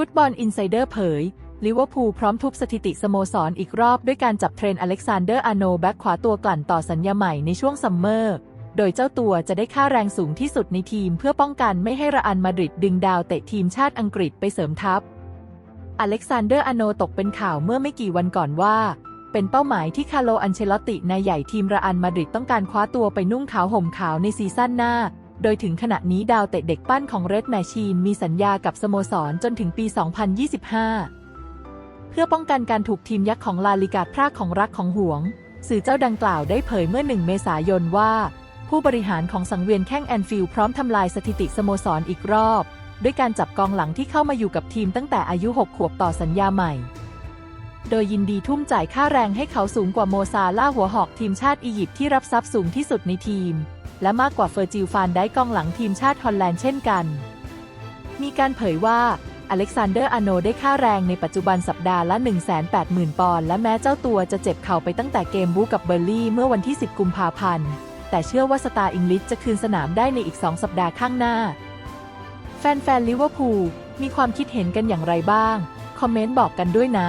ฟุตบอลอินไซเดอร์เผย ลิเวอร์พูลพร้อมทุบสถิติสโมสรอีกรอบด้วยการจับเทรนอเล็กซานเดอร์อาโนแบ็กขวาตัวกลั่นต่อสัญญาใหม่ในช่วงซัมเมอร์ โดยเจ้าตัวจะได้ค่าแรงสูงที่สุดในทีมเพื่อป้องกันไม่ให้ระอันมาดริดดึงดาวเตะทีมชาติอังกฤษไปเสริมทัพ อเล็กซานเดอร์อาโนตกเป็นข่าวเมื่อไม่กี่วันก่อนว่า เป็นเป้าหมายที่คาร์โลอันเชลอตตินายใหญ่ทีมระอันมาดริดต้องการคว้าตัวไปนุ่งขาวห่มขาวในซีซั่นหน้า โดยถึงขณะนี้ดาวเตะเด็กปั้นของเรดแมชชีนมีสัญญากับสโมสรจนถึงปี 2025 เพื่อป้องกันการถูกทีมยักษ์ของลาลิกาพรากของรักของห่วง สื่อเจ้าดังกล่าวได้เผยเมื่อ 1 เมษายนว่า ผู้บริหารของสังเวียนแข้งแอนฟิลด์พร้อมทำลายสถิติสโมสรอีกรอบ ด้วยการจับกองหลังที่เข้ามาอยู่กับทีมตั้งแต่อายุ 6 ขวบต่อสัญญาใหม่ โดยยินดีทุ่มจ่ายค่าแรงให้เขาสูงกว่าโมซาล่าหัวหอกทีมชาติอียิปต์ที่รับทรัพย์สูงที่สุดในทีม และมากกว่าเฟอร์จิลฟานได้กองหลังทีมชาติฮอลแลนด์เช่นกัน มีการเผยว่าอเล็กซานเดอร์อาโนได้ค่าแรงในปัจจุบันสัปดาห์ละ 180,000 ปอนด์และแม้เจ้าตัวจะเจ็บเข่าไปตั้งแต่เกมบู๊กับเบอร์ลี่เมื่อวันที่ 10 กุมภาพันธ์ แต่เชื่อว่าสตาร์อังกฤษจะคืนสนามได้ในอีก 2 สัปดาห์ข้างหน้า แฟนๆลิเวอร์พูลมีความคิดเห็นกันอย่างไรบ้าง คอมเมนต์บอกกันด้วยนะ